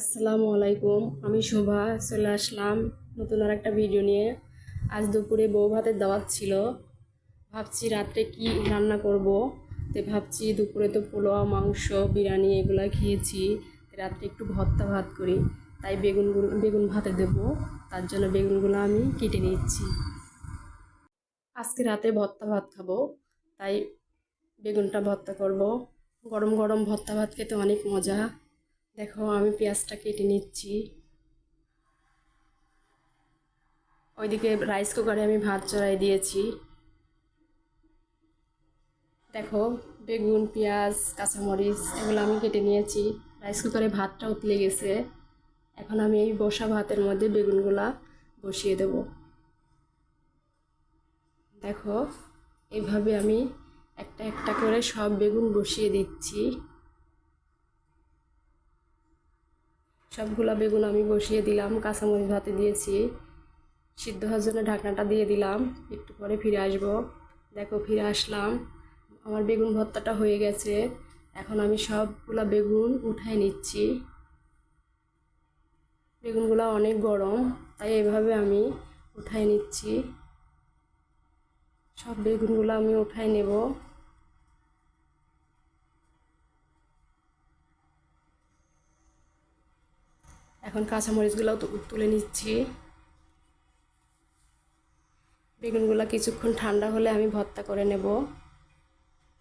আসসালামু আলাইকুম, আমি শোভা, চলে আসলাম নতুন আর একটা ভিডিও নিয়ে। আজ দুপুরে বউ ভাতের দাওয়াত ছিল। ভাবছি রাত্রে কি রান্না করব? তো ভাবছি দুপুরে তো পোলোয়া মাংস, বিরিয়ানি এগুলো খেয়েছি। রাত্রে একটু ভর্তা ভাত করি। তাই বেগুনগুলো, বেগুন ভাতে দেব। তার জন্য বেগুনগুলো আমি কেটে নিচ্ছি। আজকে রাতে ভর্তা ভাত খাব। তাই বেগুনটা ভর্তা করব। গরম গরম ভর্তা ভাত খেতে অনেক মজা। দেখো, আমি পেঁয়াজটা কেটে নিচ্ছি। ওইদিকে রাইস কুকারে আমি ভাত চড়াই দিয়েছি। দেখো, বেগুন, পেঁয়াজ, কাঁচামরিচ, এগুলো আমি কেটে নিয়েছি। রাইস কুকারে ভাতটা উতলে গেছে। এখন আমি এই বসা ভাতের মধ্যে বেগুনগুলা বসিয়ে দেব। দেখো এইভাবে আমি একটা একটা করে সব বেগুন বসিয়ে দিচ্ছি। সবগুলা বেগুন আমি বসিয়ে দিলাম, কাঁচামরিচ ভাতে দিয়েছি। সিদ্ধ হওয়ার জন্য ঢাকনাটা দিয়ে দিলাম, একটু পরে ফিরে আসব। দেখো, ফিরে আসলাম। আমার বেগুন ভর্তাটা হয়ে গেছে। এখন আমি সবগুলা বেগুন উঠাই নিচ্ছি। বেগুনগুলো অনেক গরম, তাই এভাবে আমি উঠাই নিচ্ছি। সব বেগুনগুলো আমি উঠাই নেব। এখন কাঁচামরিচগুলোও তুলে নিচ্ছি। বেগুনগুলো কিছুক্ষণ ঠান্ডা হলে আমি ভর্তা করে নেব।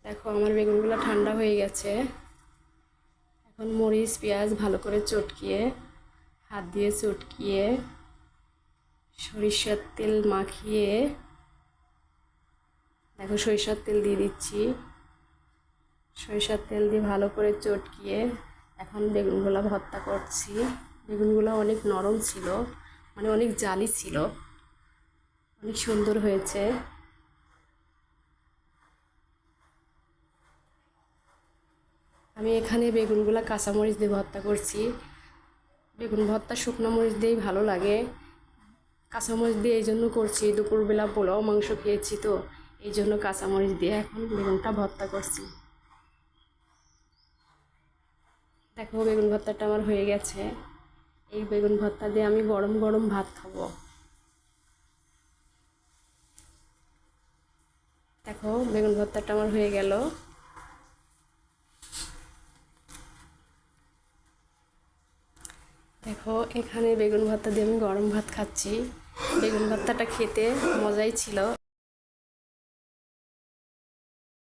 দেখো, আমার বেগুনগুলো ঠান্ডা হয়ে গেছে। এখন মরিচ, পেঁয়াজ ভালো করে চটকিয়ে, হাত দিয়ে চটকিয়ে, সরিষার তেল মাখিয়ে, দেখো সরিষার তেল দিয়ে দিচ্ছি। সরিষার তেল দিয়ে ভালো করে চটকিয়ে এখন বেগুনগুলো ভর্তা করছি। বেগুনগুলো অনেক নরম ছিল মানে অনেক জালি ছিল, অনেক সুন্দর হয়েছে। আমি এখানে বেগুনগুলো কাঁচামরিচ দিয়ে ভর্তা করছি। বেগুন ভর্তা শুকনো মরিচ দিয়েই ভালো লাগে। কাঁচামরিচ দিয়ে এই জন্য করছি, দুপুরবেলা পোলাও মাংস খেয়েছি তো, এই জন্য কাঁচামরিচ দিয়ে এখন বেগুনটা ভর্তা করছি। দেখো, বেগুন ভর্তাটা আমার হয়ে গেছে। এই বেগুন ভর্তা দিয়ে আমি গরম গরম ভাত খাব। দেখো, বেগুন ভর্তাটা আমার হয়ে গেল। দেখো, এখানে বেগুন ভর্তা দিয়ে আমি গরম ভাত খাচ্ছি। বেগুন ভর্তাটা খেতে মজাই ছিল।